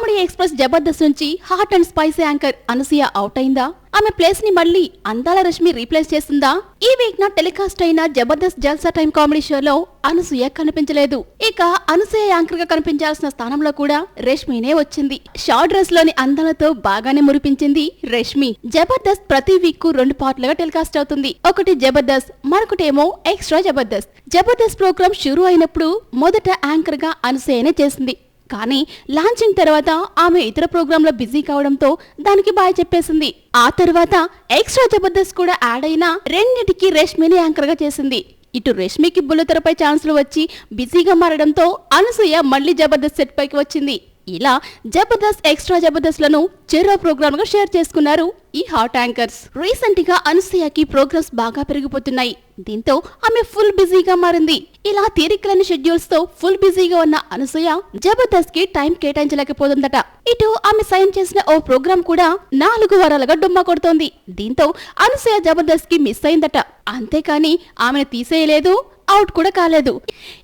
Comedy express Jabardasth నుంచి hot and spicy anchor Anasuya out అయిందా? ఆమె ప్లేస్ని మళ్ళీ అందాల రష్మి రీప్లేస్ చేస్తుందా? ఈ వీక్ నా టెలికాస్ట్ అయిన జబర్దస్త్ జల్సా టైం కామెడీ షోలో అనసూయ కనిపించలేదు. ఇక అనసూయ యాంకర్గా కనిపించాల్సిన స్థానంలో కూడా రష్మినే వచ్చింది. షార్ట్ డ్రెస్లోని అందాలతో బాగానే మురిపించింది రష్మి. జబర్దస్త్ ప్రతి వీక్ రెండు పార్ట్లుగా టెలికాస్ట్ అవుతుంది. ఒకటి జబర్దస్త్ మరొకటేమో ఎక్స్ట్రా జబర్దస్త్. జబర్దస్త్ ప్రోగ్రామ్ షురూ అయినప్పుడు మొదట యాంకర్గా అనసూయనే చేసింది. కానీ లాంచింగ్ తర్వాత ఆమె ఇతర ప్రోగ్రాంలో బిజీ కావడంతో దానికి బాయ్ చెప్పేసింది. ఆ తర్వాత ఎక్స్ట్రా జబర్దస్త్ కూడా యాడ్ అయినా రెండింటికి రేష్మిని యాంకర్గా చేసింది. ఇటు రష్మికి బుల్లతెరపై ఛాన్సులు వచ్చి బిజీగా మారడంతో అనసూయ మళ్ళీ జబర్దస్త్ సెట్ పైకి వచ్చింది. ఇలా జబర్దస్త్ ఎక్స్ట్రా జబర్దస్త్లను చెరో ప్రోగ్రామ్గా షేర్ చేసుకున్నారు ఈ హాట్ యాంకర్స్. రీసెంట్గా అనసూయకి ప్రోగ్రామ్స్ బాగా పెరిగిపోతున్నాయి. దీంతో ఆమె ఫుల్ బిజీగా మారింది. ఇలా తీరికలని షెడ్యూల్స్తో ఫుల్ బిజీగా ఉన్న అనసూయ జబర్దస్త్కి టైం కేటాయించలేకపోతుందట. ఇటు ఆమె సైన్ చేసిన ఓ ప్రోగ్రామ్ కూడా నాలుగు వారాలుగా డుమ్మా కొడుతోంది. దీంతో అనసూయ జబర్దస్త్కి మిస్ అయిందట. అంతేకాని ఆమెను తీసేయలేదు అవుట్ కూడా కాలేదు.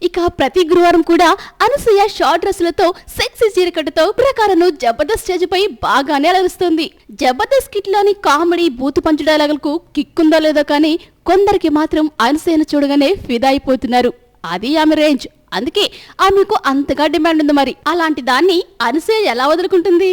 ఇక ప్రతి గురువారం కూడా అనసూయ షార్ట్ డ్రెస్సులతో సెక్సీ చీరకట్టుతో ప్రకారను జబర్దస్త్ స్టేజ్ పై బాగానే అలరుస్తుంది. జబర్దస్త్ కిట్లోని కామెడీ బూతు పంచు డైలాగులకు కిక్కుందో లేదో కానీ కొందరికి మాత్రం అనసూయను చూడగానే ఫిదా అయిపోతున్నారు. అది ఆమె రేంజ్. అందుకే ఆమెకు అంతగా డిమాండ్ ఉంది మరి. అలాంటి దాన్ని అనసూయ ఎలా వదులుకుంటుంది?